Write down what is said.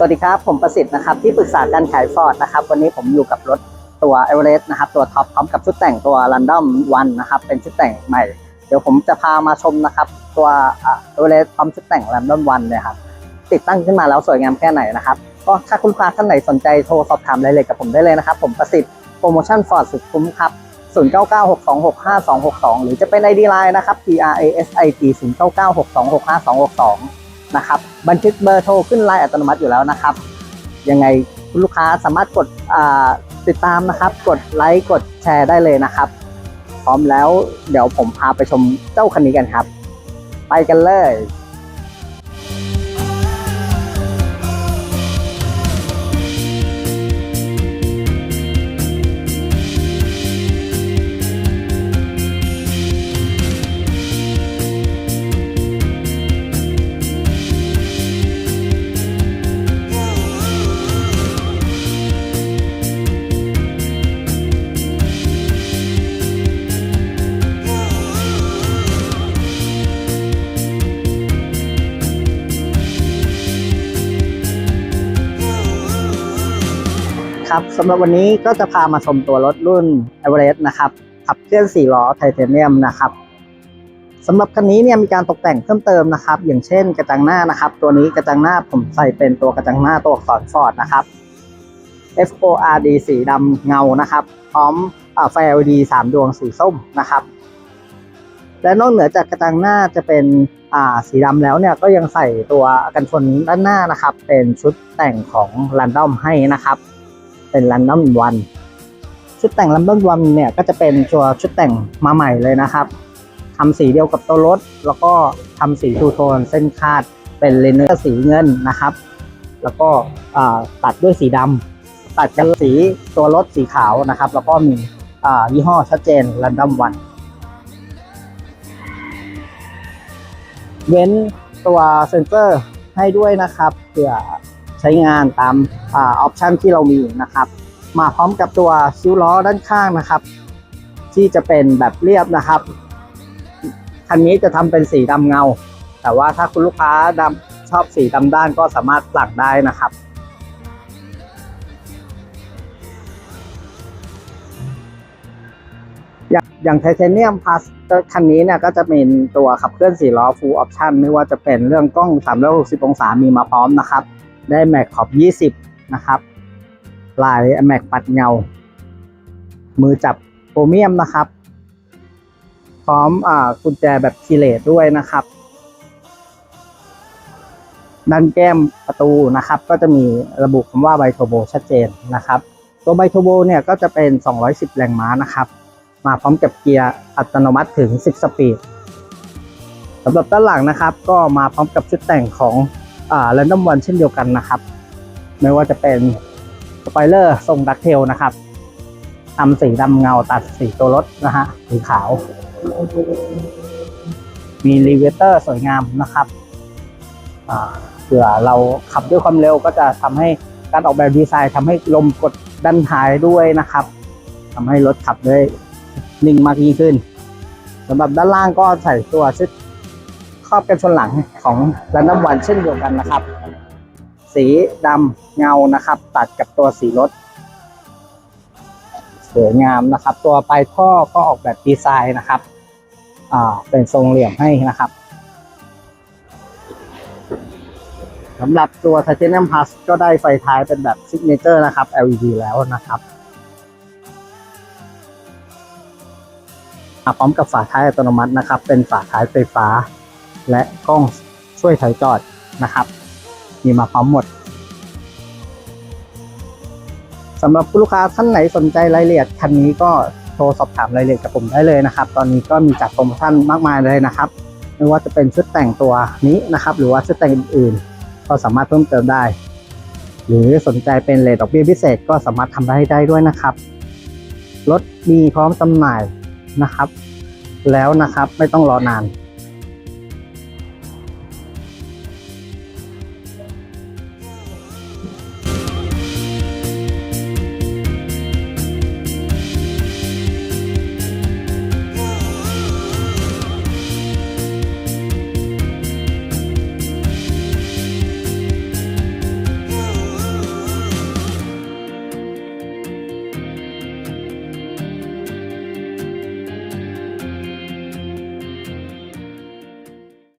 สวัสดีครับ ผมประสิทธิ์นะครับ ที่ปรึกษาการขายฟอร์ดนะครับ วันนี้ผมอยู่กับรถตัวเอเวอเรสต์นะครับ ตัวท็อปพร้อมกับชุดแต่งตัว Random One นะครับ เป็นชุดแต่งใหม่ เดี๋ยวผมจะพามาชมนะครับ ตัวเอเวอเรสต์พร้อมชุดแต่ง Random One เนี่ยครับ ติดตั้งขึ้นมาแล้วสวยงามแค่ไหนนะครับ ก็ถ้าคุณลูกค้าท่านไหนสนใจโทรสอบถามรายละเอียดกับผมได้เลยนะครับ ผมประสิทธิ์โปรโมชั่นฟอร์ดสุดคุ้มครับ0996265262 หรือจะเป็น ID Line นะครับ P R A S I T 0996265262 นะครับบันทึกเบอร์โทรขึ้นไลน์อัตโนมัติอยู่แล้วนะครับ ยังไงคุณลูกค้าสามารถกดติดตามนะครับ กดไลค์กดแชร์ได้เลยนะครับ พร้อมแล้วเดี๋ยวผมพาไปชมเจ้าคันนี้กันครับ ไปกันเลย ครับสำหรับวันนี้ก็จะพามาชมตัวรถรุ่น e v e r e s t นะครับขับเคลื่อน4ล้อไทเทเนียมนะครับสำหรับคันนี้เนี่ยมีการตกแต่งเพิ่มเติมนะครับ อย่างเช่นกระจังหน้านะครับ ตัวนี้กระจังหน้าผมใส่เป็นตัวกระจังหน้าตัวอักษรฟอร์ดนะครับ F O R D สีดำเงานะครับ พร้อมไฟ LED 3ดวงสีส้มนะครับ และนอกเหนือจากกระจังหน้าจะเป็นสีดำแล้วเนี่ยก็ยังใส่ตัวกันชนด้านหน้านะครับ เป็นชุดแต่งของ Random ให้นะครับ เป็น Random One ชุดแต่ง Random One เนี่ยก็จะเป็นตัวชุดแต่งมาใหม่เลยนะครับทำสีเดียวกับตัวรถ แล้วก็ทำสีทูโทนเส้นคาดเป็นเลเนอร์สีเงินนะครับ แล้วก็ตัดด้วยสีดำตัดกับสีตัวรถสีขาวนะครับ แล้วก็มียี่ห้อชัดเจน Random One เว้นตัวเซนเซอร์ให้ด้วยนะครับเผื่อ ใช้งานตามออปชันที่เรามีนะครับ มาพร้อมกับตัวคิ้วล้อด้านข้างนะครับ ที่จะเป็นแบบเรียบนะครับคันนี้จะทำเป็นสีดำเงา แต่ว่าถ้าคุณลูกค้าดำชอบสีดำด้านก็สามารถปลักได้นะครับ อย่างไทเทเนียมพาสคันนี้เนี่ยก็จะเป็นตัวขับเคลื่อน4ล้อ full option ไม่ว่าจะเป็นเรื่องกล้อง 360 องศามีมาพร้อมนะครับ ได้แม็กขอบ 20 นะครับ ลายแม็กปัดเงา มือจับโครเมียมนะครับ พร้อมอกุญแจแบบคีเลตด้วยนะครับ ด้านแก้มประตูนะครับ ก็จะมีระบุคำว่าไบโทโบชัดเจนนะครับ ตัวไบโทโบเนี่ยก็จะเป็น 210 แรงม้านะครับ มาพร้อมกับเกียร์อัตโนมัติถึง 10 สปีดสำหรับด้านหลังนะครับ ก็มาพร้อมกับชุดแต่งของ อ่า Random One เช่นเดียวกันนะครับ ไม่ว่าจะเป็นสปอยเลอร์ทรงดักเทลนะครับทำสีดำเงาตัดสีตัวรถนะฮะสีขาว มีรีเวเตอร์สวยงามนะครับเผื่อเราขับด้วยความเร็วก็จะทำให้การออกแบบดีไซน์ทำให้ลมกดด้านท้ายด้วยนะครับทำให้รถขับได้นิ่งมากยิ่งขึ้นสำหรับด้านล่างก็ใส่ตัวชุด ครอบกันชนหลังของ Random One เช่นเดียวกันนะครับ สีดำเงานะครับ ตัดกับตัวสีรถสวยงามนะครับ ตัวปลายท่อก็ออกแบบดีไซน์นะครับอ่าเป็นทรงเหลี่ยมให้นะครับสำหรับตัว Titanium Plus ก็ได้ไฟท้ายเป็นแบบ Signature นะครับ LED แล้วนะครับมาพร้อมกับฝาท้ายอัตโนมัตินะครับ เป็นฝาท้ายไฟฟ้า และกล้องช่วยถอยจอดนะครับ มีมาพร้อมหมดสำหรับผู้ลูกค้าท่านไหนสนใจรายละเอียดคันนี้ก็โทรสอบถามรายละเอียดกับผมได้เลยนะครับ ตอนนี้ก็มีจัดโปรโมชั่นมากมายเลยนะครับ ไม่ว่าจะเป็นชุดแต่งตัวนี้นะครับ หรือว่าชุดแต่งอื่นๆ ก็สามารถเพิ่มเติมได้ หรือสนใจเป็นเลทดอกเบี้ยพิเศษก็สามารถทำได้ได้ด้วยนะครับ รถมีพร้อมจำหน่ายนะครับ แล้วนะครับไม่ต้องรอนาน